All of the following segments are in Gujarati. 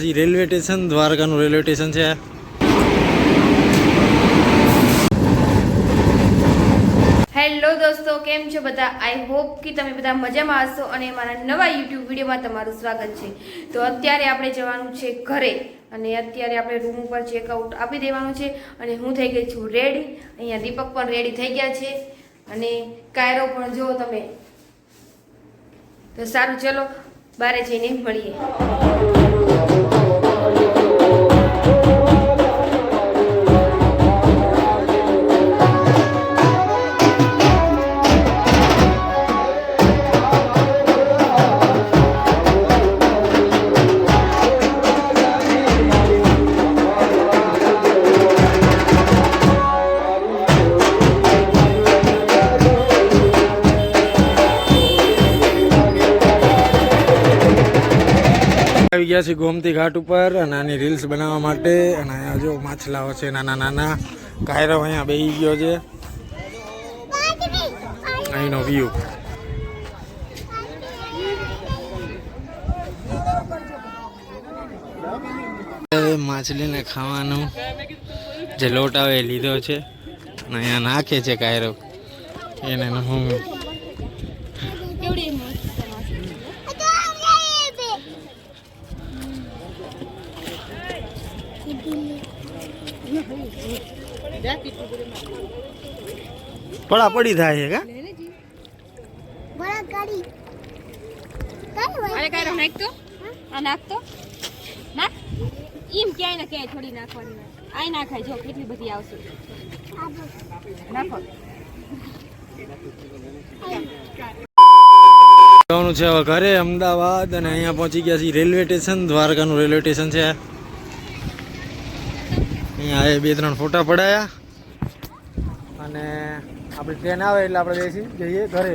પછી રેલવે સ્ટેશન, દ્વારકાનું રેલવે સ્ટેશન છે. હેલો દોસ્તો, કેમ છો બધા? આઈ હોપ કે તમે બધા મજામાં હશો અને મારા નવા યુટ્યુબ વિડીયોમાં તમારું સ્વાગત છે. તો અત્યારે આપણે જવાનું છે ઘરે અને અત્યારે આપણે રૂમ ઉપર ચેકઆઉટ આપી દેવાનું છે અને હું થઈ ગઈ છું રેડી અહીંયા દીપક પણ રેડી થઈ ગયા છે અને કાયરો પણ જુઓ તમે. તો સારું, ચલો, બારે જઈને મળીએ. આવી ગયા છે ગોમતી ઘાટ ઉપર અને આની રીલ્સ બનાવવા માટે. અને અહીંયા જો માછલાઓ છે, નાના નાના. કાયરો અહીંયા બેસી ગયો છે. અહીંનો વ્યૂ માછલીને ખાવાનું જે લોટ આવે લીધો છે. અને અહીંયા નાખે છે કાયરો. એને હું પડા પડી થાય છે કા? બડા ગાડી કઈ અરે કાંઈ નાખતો આ નાખતો નાખ. એમ ક્યાંય ને ક્યાંય થોડી નાખવાની આય નાખાય જો કેટલી બધી આવશે. નાખો. જવાનું છે હવે ઘરે અમદાવાદ અને અહીંયા પહોંચી ગયા છીએ રેલવે સ્ટેશન દ્વારકાનું રેલવે સ્ટેશન છે. અહીંયા એ બે ત્રણ ફોટા પડાયા. અને આપણી ટ્રેન આવે એટલે આપણે બેસી જઈએ ઘરે.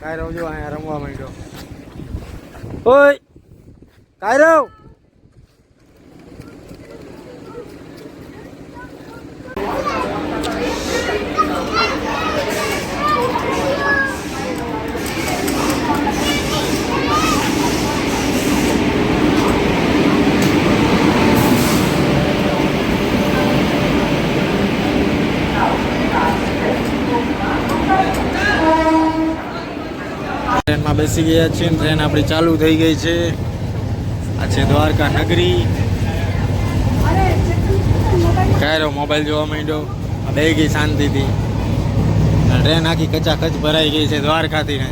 કાયરવ જો અહીંયા રમવા માંડ્યો. ઓય! કાયરવ! ટ્રેનમાં બેસી ગયા છીએ ટ્રેન આપણી ચાલુ થઈ ગઈ છે. આ છે દ્વારકા નગરી. કાયરો મોબાઈલ જોવા માંડ્યો? બે ગઈ શાંતિથી. ટ્રેન આખી કચાકચ ભરાઈ ગઈ છે દ્વારકાથી ને.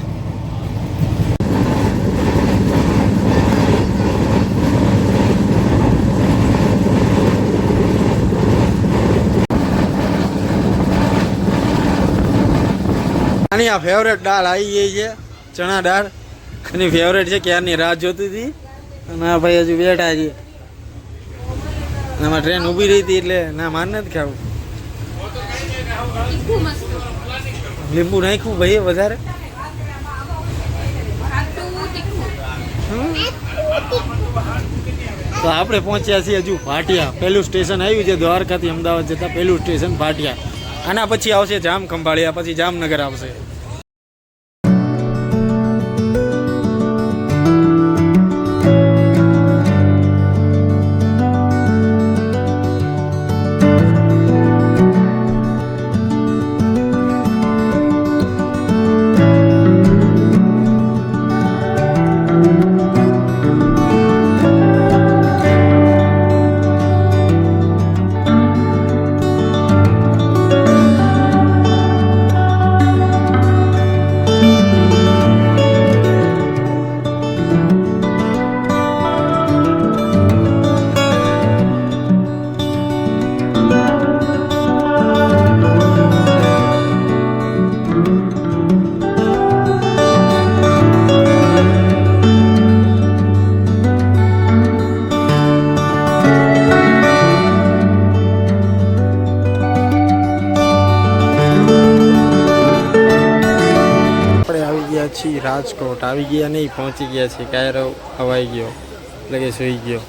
આ ફેવરેટ દાળ આવી ગઈ છે. ચણા દાળ એની ફેવરેટ છે ક્યારની? રાહ જોતી હતી? આ ભાઈ હજુ બેઠા છે. આમાં ટ્રેન ઊભી રહી હતી એટલે ના માન નથી ખાવું લીંબુ નાખ્યું ભાઈ વધારે? તો આપણે પહોંચ્યા છીએ હજુ ભાટિયા. પહેલું સ્ટેશન આવ્યું છે દ્વારકાથી અમદાવાદ જતા પહેલું સ્ટેશન ભાટિયા. આના પછી આવશે જામ ખંભાળિયા પછી જામનગર આવશે. છીએ રાજકોટ આવી ગયા નહીં, પહોંચી ગયા છે કાયરો હવાઈ ગયો એટલે કે સૂઈ ગયો.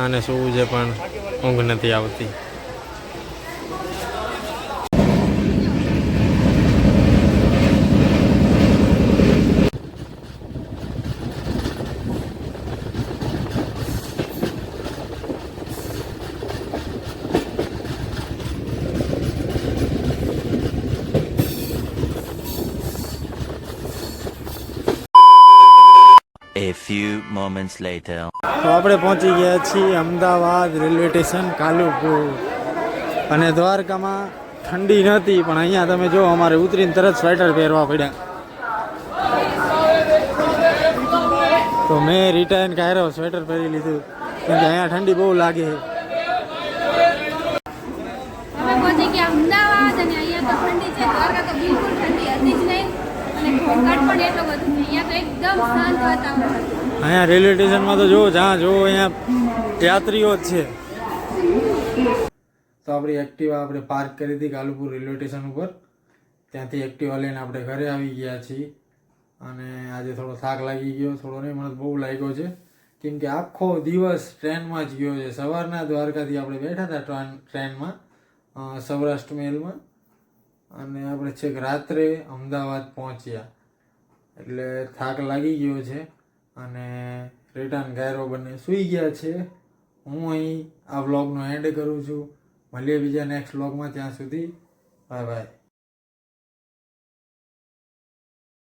અને સૂવું છે પણ ઊંઘ નથી આવતી. A few moments later. તો આપણે પહોંચી ગયા છીએ અમદાવાદ રેલવે સ્ટેશન કાલુપુર. અને દ્વારકામાં ઠંડી નહોતી પણ અહીંયા તમે જો અમારે ઉતરીને તરત સ્વેટર પહેરવા પડ્યા. તો મેં રિટર્ન કાઢ્યો સ્વેટર પહેરી લીધું કેમ કે અહીંયા ઠંડી બહુ લાગે. અમદાવાદ અને અહીંયા તો ઠંડી છે દ્વારકા તો બિલકુલ ઠંડી હતી જ નહીં. અને ઘોંઘાટ પણ એટલો બધો અહીંયા તો એકદમ શાંત વાતાવરણ. હતું અહીંયા રેલવે સ્ટેશનમાં તો જુઓ જ્યાં જોવો અહીંયા યાત્રીઓ જ છે. તો આપણી એક્ટિવા આપણે પાર્ક કરી હતી કાલુપુર રેલવે સ્ટેશન ઉપર. ત્યાંથી એક્ટિવા લઈને આપણે ઘરે આવી ગયા છીએ. અને આજે થોડો થાક લાગી ગયો થોડો નહીં મને તો બહુ લાગ્યો છે. કેમ કે આખો દિવસ ટ્રેનમાં જ ગયો છે. સવારના દ્વારકાથી આપણે બેઠા હતા ટ્રેનમાં સૌરાષ્ટ્ર મેલમાં અને આપણે છેક રાત્રે અમદાવાદ પહોંચ્યા. એટલે થાક લાગી ગયો છે અને રિટર્ન ગાયરો બંને સૂઈ ગયા છે. હું અહીં આ વ્લોગનો એન્ડ કરું છું. મળીએ બીજા નેક્સ્ટ વ્લોગમાં ત્યાં સુધી. Bye bye.